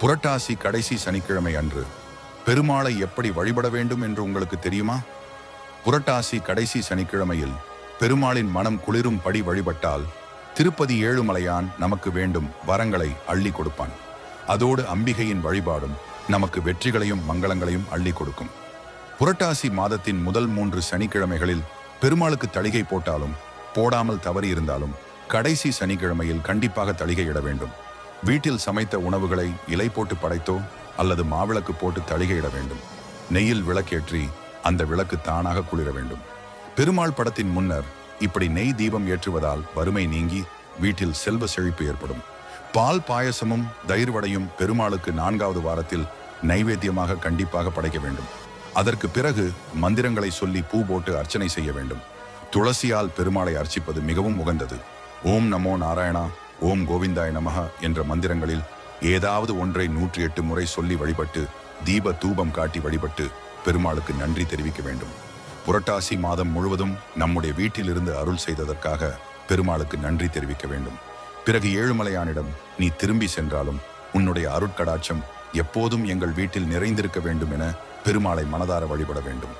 புரட்டாசி கடைசி சனிக்கிழமை அன்று பெருமாளை எப்படி வழிபட வேண்டும் என்று உங்களுக்கு தெரியுமா? புரட்டாசி கடைசி சனிக்கிழமையில் பெருமாளின் மனம் குளிரும் படி வழிபட்டால் திருப்பதி ஏழுமலையான் நமக்கு வேண்டும் வரங்களை அள்ளி கொடுப்பான். அதோடு அம்பிகையின் வழிபாடும் நமக்கு வெற்றிகளையும் மங்களங்களையும் அள்ளி கொடுக்கும். புரட்டாசி மாதத்தின் முதல் மூன்று சனிக்கிழமைகளில் பெருமாளுக்கு தளிகை போட்டாலும் போடாமல் தவறி இருந்தாலும் கடைசி சனிக்கிழமையில் கண்டிப்பாக தளிகையிட வேண்டும். வீட்டில் சமைத்த உணவுகளை இலை போட்டு படைத்தோ அல்லது மாவிளக்கு போட்டு தளிகையிட வேண்டும். நெய்யில் விளக்கேற்றி அந்த விளக்கு தானாக குளிர வேண்டும். பெருமாள் படத்தின் முன்னர் இப்படி நெய் தீபம் ஏற்றுவதால் வறுமை நீங்கி வீட்டில் செல்வ செழிப்பு ஏற்படும். பால் பாயசமும் தயிர் வடையும் பெருமாளுக்கு நான்காவது வாரத்தில் நைவேத்தியமாக கண்டிப்பாக படைக்க வேண்டும். அதற்கு பிறகு மந்திரங்களை சொல்லி பூ போட்டு அர்ச்சனை செய்ய வேண்டும். துளசியால் பெருமாளை அர்ச்சிப்பது மிகவும் உகந்தது. ஓம் நமோ நாராயணா. ஓம் கோவிந்தாய நமஹா என்ற மந்திரங்களில் ஏதாவது ஒன்றை நூற்றி எட்டு முறை சொல்லி வழிபட்டு தீப தூபம் காட்டி வழிபட்டு பெருமாளுக்கு நன்றி தெரிவிக்க வேண்டும். புரட்டாசி மாதம் முழுவதும் நம்முடைய வீட்டிலிருந்து அருள் செய்ததற்காக பெருமாளுக்கு நன்றி தெரிவிக்க வேண்டும். பிறகு ஏழுமலையானிடம் நீ திரும்பி சென்றாலும் உன்னுடைய அருட்கடாட்சம் எப்போதும் எங்கள் வீட்டில் நிறைந்திருக்க வேண்டும் என பெருமாளை மனதார வழிபட வேண்டும்.